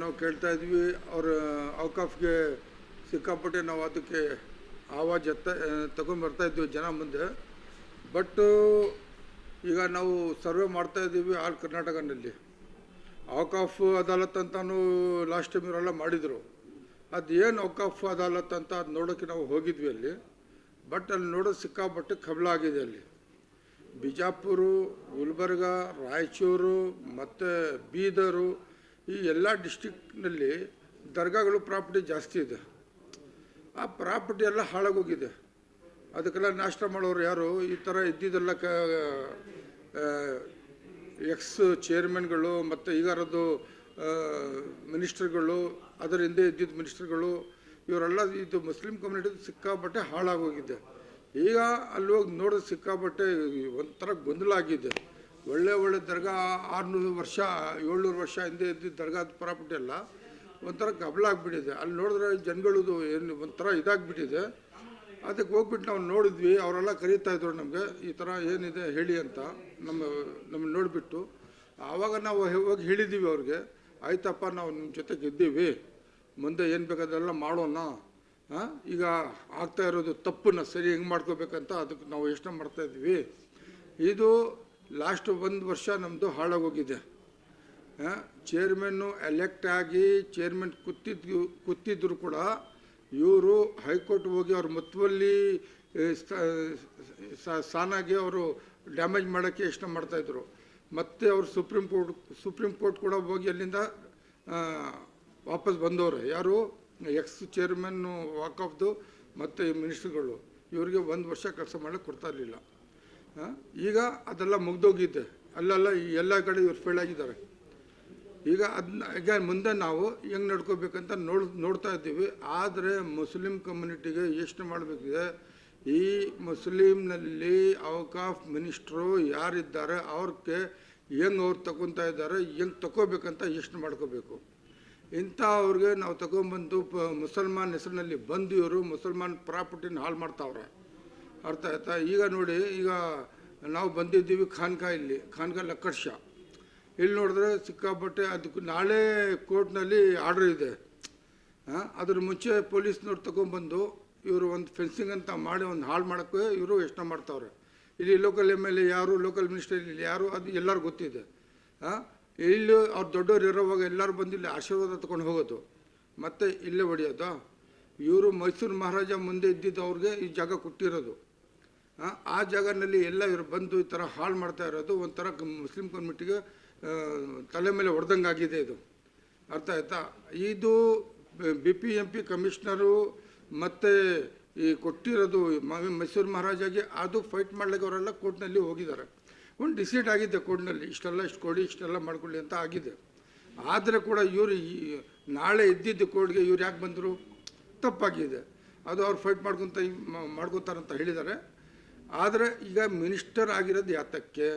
ನಾವು ಕೇಳ್ತಾ ಇದ್ವಿ, ಅವ್ರ ಅವಕಾಫ್ಗೆ ಸಿಕ್ಕಾಪಟ್ಟೆ ನಾವು ಅದಕ್ಕೆ ಆವಾಜ್ ಎತ್ತ ತಗೊಂಡ್ಬರ್ತಾ ಇದ್ವಿ ಜನ ಮುಂದೆ. ಬಟ್ ಈಗ ನಾವು ಸರ್ವೆ ಮಾಡ್ತಾ ಇದ್ದೀವಿ ಆಲ್ ಕರ್ನಾಟಕನಲ್ಲಿ. ಅವಕಾಫ್ ಅದಾಲತ್ ಅಂತಾನು ಲಾಸ್ಟ್ ಟೈಮ್ ಇವರೆಲ್ಲ ಮಾಡಿದರು. ಅದು ಏನು ಅವಕಾಫ್ ಅದಾಲತ್ ಅಂತ ಅದು ನೋಡೋಕ್ಕೆ ನಾವು ಹೋಗಿದ್ವಿ ಅಲ್ಲಿ. ಬಟ್ ಅಲ್ಲಿ ನೋಡೋದು ಸಿಕ್ಕಾಪಟ್ಟೆ ಕಬಲ ಆಗಿದೆ ಅಲ್ಲಿ. ಬಿಜಾಪುರ, ಗುಲ್ಬರ್ಗ, ರಾಯಚೂರು, ಮತ್ತು ಬೀದರು, ಈ ಎಲ್ಲ ಡಿಸ್ಟಿಕ್ನಲ್ಲಿ ದರ್ಗಾಗಳು ಪ್ರಾಪರ್ಟಿ ಜಾಸ್ತಿ ಇದೆ. ಆ ಪ್ರಾಪರ್ಟಿ ಎಲ್ಲ ಹಾಳಾಗೋಗಿದೆ. ಅದಕ್ಕೆಲ್ಲ ನಾಷ್ಟ ಮಾಡೋರು ಯಾರು? ಈ ಥರ ಇದ್ದಿದ್ದೆಲ್ಲ ಕ ಎಕ್ಸ್ ಚೇರ್ಮನ್ಗಳು ಮತ್ತು ಈಗಾರದು ಮಿನಿಸ್ಟರ್ಗಳು ಅದರ ಹಿಂದೆ ಇದ್ದಿದ್ದ ಮಿನಿಸ್ಟರ್ಗಳು ಇವರೆಲ್ಲ ಇದು ಮುಸ್ಲಿಂ ಕಮ್ಯುನಿಟಿ ಸಿಕ್ಕಾಪಟ್ಟೆ ಹಾಳಾಗೋಗಿದೆ. ಈಗ ಅಲ್ಲಿ ಹೋಗಿ ನೋಡಿದ್ರೆ ಸಿಕ್ಕಾಪಟ್ಟೆ ಒಂಥರ ಗೊಂದಲ ಆಗಿದೆ ಒಳ್ಳೆ ಒಳ್ಳೆ ದರ್ಗಾ ಆರುನೂರು ವರ್ಷ, ಏಳ್ನೂರು ವರ್ಷ ಹಿಂದೆ ಇದ್ದಿದ್ದ ದರ್ಗಾದ ಪ್ರಾಪರ್ಟಿ ಎಲ್ಲ ಒಂಥರ ಗಬಲಾಗ್ಬಿಟ್ಟಿದೆ ಅಲ್ಲಿ ನೋಡಿದ್ರೆ ಜನಗಳದು ಏನು ಒಂಥರ ಇದಾಗಿಬಿಟ್ಟಿದೆ. ಅದಕ್ಕೆ ಹೋಗ್ಬಿಟ್ಟು ನಾವು ನೋಡಿದ್ವಿ, ಅವರೆಲ್ಲ ಕರೀತಾ ಇದ್ರು ನಮಗೆ, ಈ ಥರ ಏನಿದೆ ಹೇಳಿ ಅಂತ ನಮ್ಮ ನಮ್ಮ ನೋಡಿಬಿಟ್ಟು. ಆವಾಗ ನಾವು ಹೋಗಿ ಹೇಳಿದ್ದೀವಿ ಅವ್ರಿಗೆ, ಆಯ್ತಪ್ಪ, ನಾವು ನಿಮ್ಮ ಜೊತೆಗೆ ಇದ್ದೀವಿ ಮುಂದೆ ಏನು ಬೇಕಾದೆಲ್ಲ ಮಾಡೋಣ ಈಗ ಆಗ್ತಾ ಇರೋದು ತಪ್ಪನ್ನು ಸರಿ ಹೆಂಗೆ ಮಾಡ್ಕೋಬೇಕಂತ ಅದಕ್ಕೆ ನಾವು ಯೋಚನೆ ಮಾಡ್ತಾ ಇದ್ವಿ ಇದು ಲಾಸ್ಟ್ ಒಂದು ವರ್ಷ ನಮ್ಮದು ಹಾಳಾಗೋಗಿದೆ. ಚೇರ್ಮನ್ನು ಎಲೆಕ್ಟ್ ಆಗಿ ಚೇರ್ಮನ್ ಕೂತಿದ್ದು ಕುತ್ತಿದ್ರು ಕೂಡ ಇವರು ಹೈಕೋರ್ಟ್ ಹೋಗಿ ಅವ್ರ ಮುತ್ತುವಲ್ಲಿ ಸಾನಾಗಿ ಅವರು ಡ್ಯಾಮೇಜ್ ಮಾಡೋಕ್ಕೆ ಯೋಚನೆ ಮಾಡ್ತಾಯಿದ್ರು ಮತ್ತು ಅವರು ಸುಪ್ರೀಂ ಕೋರ್ಟ್ ಸುಪ್ರೀಂ ಕೋರ್ಟ್ ಕೂಡ ಹೋಗಿ ಅಲ್ಲಿಂದ ವಾಪಸ್ ಬಂದವರು. ಯಾರು? ಎಕ್ಸ್ ಚೇರ್ಮನ್ನು ವಾಕ್ ಆಫ್ದು ಮತ್ತು ಮಿನಿಸ್ಟ್ರುಗಳು ಇವರಿಗೆ ಒಂದು ವರ್ಷ ಕೆಲಸ ಮಾಡಲಿಕ್ಕೆ ಕೊಡ್ತಾ ಇರಲಿಲ್ಲ. ಈಗ ಅದೆಲ್ಲ ಮುಗ್ದೋಗಿದೆ. ಅಲ್ಲೆಲ್ಲ ಎಲ್ಲ ಕಡೆ ಇವ್ರು ಫೇಲ್ ಆಗಿದ್ದಾರೆ. ಈಗ ಅದನ್ನ ಈಗ ಮುಂದೆ ನಾವು ಹೆಂಗೆ ನಡ್ಕೋಬೇಕಂತ ನೋಡ್, ನೋಡ್ತಾ ಇದ್ದೀವಿ. ಆದರೆ ಮುಸ್ಲಿಂ ಕಮ್ಯುನಿಟಿಗೆ ಎಷ್ಟು ಮಾಡಬೇಕಿದೆ. ಈ ಮುಸ್ಲಿಮ್ನಲ್ಲಿ ಅವಕಾಫ್ ಮಿನಿಸ್ಟ್ರು ಯಾರಿದ್ದಾರೆ, ಅವ್ರಿಗೆ ಹೆಂಗೆ ಅವ್ರು ತಗೊತಾ ಇದ್ದಾರೆ, ಹೆಂಗೆ ತಗೋಬೇಕಂತ ಯೋಚನೆ ಮಾಡ್ಕೋಬೇಕು. ಇಂಥ ಅವ್ರಿಗೆ ನಾವು ತಗೊಂಬಂದು ಪ ಮುಸಲ್ಮಾನ್ ಹೆಸರಿನಲ್ಲಿ ಬಂದು ಇವರು ಮುಸಲ್ಮಾನ್ ಪ್ರಾಪರ್ಟಿನ ಹಾಳು ಮಾಡ್ತಾವ್ರೆ. ಅರ್ಥ ಆಯ್ತಾ? ಈಗ ನೋಡಿ, ಈಗ ನಾವು ಬಂದಿದ್ದೀವಿ ಖಾನ್ಕಾ ಇಲ್ಲಿ ಖಾನ್ಕಾ ಲಕ್ಕಡ್ ಶಾ. ಇಲ್ಲಿ ನೋಡಿದ್ರೆ ಸಿಕ್ಕಾಪಟ್ಟೆ ಅದಕ್ಕೆ ನಾಳೆ ಕೋರ್ಟ್ನಲ್ಲಿ ಆರ್ಡರ್ ಇದೆ. ಅದ್ರ ಮುಂಚೆ ಪೊಲೀಸ್ನವ್ರು ತಗೊಂಬಂದು ಇವರು ಒಂದು ಫೆನ್ಸಿಂಗ್ ಅಂತ ಮಾಡಿ ಒಂದು ಹಾಳು ಮಾಡೋಕ್ಕೆ ಇವರು ಯೋಚನೆ ಮಾಡ್ತಾವ್ರೆ. ಇಲ್ಲಿ ಲೋಕಲ್ ಎಂ ಎಲ್ ಎ ಯಾರು, ಲೋಕಲ್ ಮಿನಿಸ್ಟರ್ ಇಲ್ಲಿ ಯಾರು, ಅದು ಎಲ್ಲರಿಗೂ ಗೊತ್ತಿದೆ. ಹಾಂ ಇಲ್ಲಿ ಅವ್ರು ದೊಡ್ಡವ್ರು ಇರೋವಾಗ ಎಲ್ಲರೂ ಬಂದು ಇಲ್ಲಿ ಆಶೀರ್ವಾದ ತಗೊಂಡು ಹೋಗೋದು. ಮತ್ತೆ ಇಲ್ಲೇ ಹೊಡೆಯೋದು ಇವರು ಮೈಸೂರು ಮಹಾರಾಜ ಮುಂದೆ ಇದ್ದಿದ್ದು ಅವ್ರಿಗೆ ಈ ಜಾಗ ಕೊಟ್ಟಿರೋದು. ಆ, ಜಾಗನಲ್ಲಿ ಎಲ್ಲ ಇವರು ಬಂದು ಈ ಥರ ಹಾಳು ಮಾಡ್ತಾ ಇರೋದು ಒಂಥರ ಮುಸ್ಲಿಂ ಕಮ್ಯುನಿಟಿಗೆ ತಲೆ ಮೇಲೆ ಹೊಡೆದಂಗೆ ಆಗಿದೆ ಇದು. ಅರ್ಥ ಆಯ್ತಾ? ಇದು B P M P commissioner ಮತ್ತು ಈ ಕೊಟ್ಟಿರೋದು ಮೈಸೂರು ಮಹಾರಾಜಾಗೆ ಅದು ಫೈಟ್ ಮಾಡ್ಲಿಕ್ಕೆ ಅವರೆಲ್ಲ ಕೋರ್ಟ್ನಲ್ಲಿ ಹೋಗಿದ್ದಾರೆ. ಒಂದು ಡಿಸೀಟ್ ಆಗಿದ್ದೆ ಕೋರ್ಟ್ನಲ್ಲಿ ಇಷ್ಟೆಲ್ಲ ಇಷ್ಟು ಕೊಡಿ, ಇಷ್ಟೆಲ್ಲ ಮಾಡಿಕೊಳ್ಳಿ ಅಂತ ಆಗಿದೆ. ಆದರೆ ಕೂಡ ಇವರು ನಾಳೆ ಇದ್ದಿದ್ದು ಕೋರ್ಟ್ಗೆ ಇವ್ರು ಯಾಕೆ ಬಂದರು? ತಪ್ಪಾಗಿದೆ. ಅದು ಅವ್ರು ಫೈಟ್ ಮಾಡ್ಕೊತ ಮಾಡ್ಕೊತಾರಂತ ಹೇಳಿದ್ದಾರೆ ಆದರೆ ಈಗ ಮಿನಿಸ್ಟರ್ ಆಗಿರೋದು ಯಾತಕ್ಕೆ?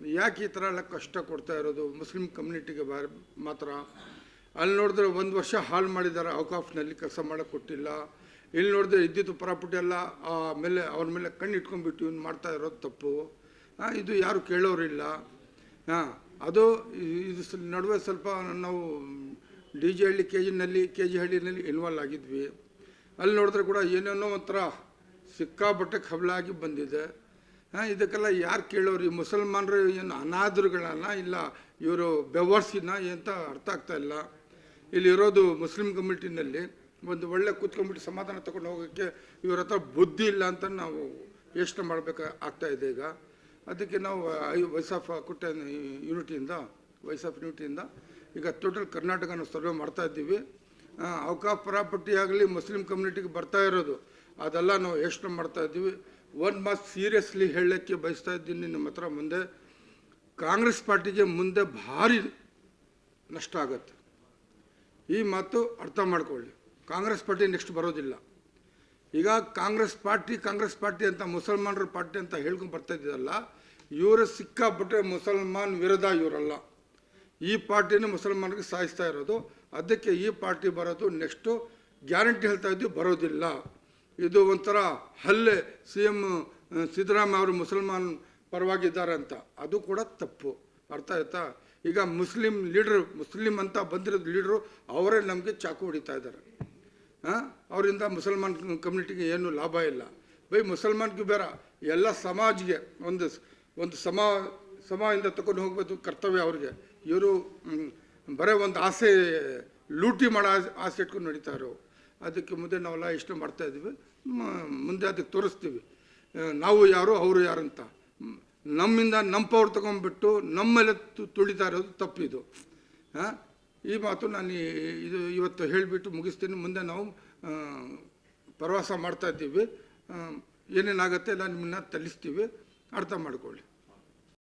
ಯಾಕೆ ಈ ಥರ ಎಲ್ಲ ಕಷ್ಟ ಕೊಡ್ತಾ ಇರೋದು? ಮುಸ್ಲಿಂ ಕಮ್ಯುನಿಟಿಗೆ ಬಾರ್, ಮಾತ್ರ. ಅಲ್ಲಿ ನೋಡಿದ್ರೆ ಒಂದು ವರ್ಷ ಹಾಳು ಮಾಡಿದ್ದಾರೆ ಔಕಾಫ್ನಲ್ಲಿ ಕೆಲಸ ಮಾಡೋಕ್ಕೆ ಕೊಟ್ಟಿಲ್ಲ. ಇಲ್ಲಿ ನೋಡಿದ್ರೆ ಇದ್ದಿದ್ದು ಪ್ರಾಪರ್ಟಿ ಎಲ್ಲ ಆಮೇಲೆ ಅವ್ರ ಮೇಲೆ ಕಣ್ಣು ಇಟ್ಕೊಂಡ್ಬಿಟ್ಟು ಇವ್ನು ಮಾಡ್ತಾ ಇರೋದು ತಪ್ಪು. ಇದು ಯಾರು ಕೇಳೋರಿಲ್ಲ ಹಾಂ, ಅದು ಇದು ನಡುವೆ ಸ್ವಲ್ಪ ನಾವು ಡಿ ಜಿ ಹಳ್ಳಿ, ಕೆ ಜಿನಲ್ಲಿ, ಕೆ ಜಿ ಹಳ್ಳಿನಲ್ಲಿ ಇನ್ವಾಲ್ವ್ ಆಗಿದ್ವಿ. ಅಲ್ಲಿ ನೋಡಿದ್ರೆ ಕೂಡ ಏನೇನೋ ಒಂಥರ ಸಿಕ್ಕಾಪಟ್ಟೆ ಕಬಲಾಗಿ ಬಂದಿದೆ. ಹಾಂ, ಇದಕ್ಕೆಲ್ಲ ಯಾರು ಕೇಳೋರು? ಈ ಮುಸಲ್ಮಾನರು ಏನು ಅನಾಥರುಗಳನ್ನ ಇಲ್ಲ ಇವರು ಬೆವರ್ಸಿನ ಅಂತ ಅರ್ಥ ಆಗ್ತಾ ಇಲ್ಲ. ಇಲ್ಲಿ ಇರೋದು ಮುಸ್ಲಿಂ ಕಮ್ಯುನಿಟಿನಲ್ಲಿ ಒಂದು ಒಳ್ಳೆ ಕೂತ್ಕೊಂಡ್ಬಿಟ್ಟು ಸಮಾಧಾನ ತಗೊಂಡು ಹೋಗೋಕ್ಕೆ ಇವ್ರ ಹತ್ರ ಬುದ್ಧಿ ಇಲ್ಲ ಅಂತ ನಾವು ಯೋಚನೆ ಮಾಡಬೇಕಾಗ್ತಾ ಇದೆ ಈಗ. ಅದಕ್ಕೆ ನಾವು ಐ ವಾಯ್ಸ್ ಆಫ್ ಕುಟ್ಟ ಯೂನಿಟಿಯಿಂದ ವಾಯ್ಸ್ ಆಫ್ ಯೂನಿಟಿಯಿಂದ ಈಗ ಟೋಟಲ್ ಕರ್ನಾಟಕನ ಸರ್ವೆ ಮಾಡ್ತಾ ಇದ್ದೀವಿ. ಅವಕಾಫ್ ಪ್ರಾಪರ್ಟಿ ಆಗಲಿ ಮುಸ್ಲಿಂ ಕಮ್ಯುನಿಟಿಗೆ ಬರ್ತಾ ಇರೋದು, ಅದೆಲ್ಲ ನಾವು ಯೋಚನೆ ಮಾಡ್ತಾ ಇದ್ದೀವಿ. ಒಂದು ಮಾತು ಸೀರಿಯಸ್ಲಿ ಹೇಳಲಿಕ್ಕೆ ಬಯಸ್ತಾ ಇದ್ದೀನಿ ನಿಮ್ಮ ಹತ್ರ ಮುಂದೆ. ಕಾಂಗ್ರೆಸ್ ಪಾರ್ಟಿಗೆ ಮುಂದೆ ಭಾರಿ ನಷ್ಟ ಆಗತ್ತೆ. ಈ ಮಾತು ಅರ್ಥ ಮಾಡ್ಕೊಳ್ಳಿ. ಕಾಂಗ್ರೆಸ್ ಪಾರ್ಟಿ ನೆಕ್ಸ್ಟ್ ಬರೋದಿಲ್ಲ. ಈಗ ಕಾಂಗ್ರೆಸ್ ಪಾರ್ಟಿ ಕಾಂಗ್ರೆಸ್ ಪಾರ್ಟಿ ಅಂತ ಮುಸಲ್ಮಾನರ ಪಾರ್ಟಿ ಅಂತ ಹೇಳ್ಕೊಂಡು ಬರ್ತಾ ಇದ್ದೀರಲ್ಲ ಇವರು ಸಿಕ್ಕಾಪಟ್ಟೆ ಮುಸಲ್ಮಾನ್ ವಿರೋಧ ಇವರಲ್ಲ. ಈ ಪಾರ್ಟಿನ ಮುಸಲ್ಮಾನರಿಗೆ ಸಾಯಿಸ್ತಾ ಇರೋದು. ಅದಕ್ಕೆ ಈ ಪಾರ್ಟಿ ಬರೋದು ನೆಕ್ಸ್ಟು ಗ್ಯಾರಂಟಿ ಹೇಳ್ತಾ ಇದ್ದೀವಿ, ಬರೋದಿಲ್ಲ. ಇದು ಒಂಥರ ಹಲ್ಲೆ. ಸಿ ಎಂ ಸಿದ್ದರಾಮಯ್ಯ ಅವರು ಮುಸಲ್ಮಾನ್ ಪರವಾಗಿದ್ದಾರೆ ಅಂತ. ಅದು ಕೂಡ ತಪ್ಪು. ಅರ್ಥ ಆಯ್ತಾ? ಈಗ ಮುಸ್ಲಿಂ ಲೀಡ್ರು, ಮುಸ್ಲಿಂ ಅಂತ ಬಂದಿರೋದು ಲೀಡ್ರು ಅವರೇ ನಮಗೆ ಚಾಕು ಹೊಡಿತಾ ಇದ್ದಾರೆ. ಹಾಂ ಅವರಿಂದ ಮುಸಲ್ಮಾನ್ ಕಮ್ಯುನಿಟಿಗೆ ಏನು ಲಾಭ ಇಲ್ಲ. ಬೈ ಮುಸಲ್ಮಾನ್ಗೆ ಬೇರೆ ಎಲ್ಲ ಸಮಾಜ್ಗೆ ಒಂದು ಒಂದು ಸಮ ಸಮಯದಿಂದ ತಗೊಂಡು ಹೋಗ್ಬೋದು ಕರ್ತವ್ಯ ಅವ್ರಿಗೆ. ಇವರು ಬರೀ ಒಂದು ಆಸೆ, ಲೂಟಿ ಮಾಡೋ ಆಸೆ- ಇಟ್ಕೊಂಡು ನಡೀತಾರೋ, ಅದಕ್ಕೆ ಮುಂದೆ ನಾವೆಲ್ಲ ಇಷ್ಟು ಮಾಡ್ತಾ ಇದ್ದೀವಿ. ಮುಂದೆ ಅದಕ್ಕೆ ತೋರಿಸ್ತೀವಿ. ನಾವು ಯಾರು, ಅವರು ಯಾರು ಅಂತ. ನಮ್ಮಿಂದ ನಮ್ಮ ಪವರ್ ತಗೊಂಡ್ಬಿಟ್ಟು ನಮ್ಮ ಮೇಲೆ ತು- ತುಳಿತಾ ಇರೋದು ತಪ್ಪಿದು. ಹಾಂ ಈ ಮಾತು ನಾನು ಇದು ಇವತ್ತು ಹೇಳಿಬಿಟ್ಟು ಮುಗಿಸ್ತೀನಿ. ಮುಂದೆ ನಾವು ಪ್ರವಾಸ ಮಾಡ್ತಾ ಇದ್ದೀವಿ. ಏನೇನಾಗುತ್ತೆ ಎಲ್ಲ ನಿಮ್ಮನ್ನ ತಲಿಸ್ತೀವಿ ಅರ್ಥ ಮಾಡ್ಕೊಳ್ಳಿ.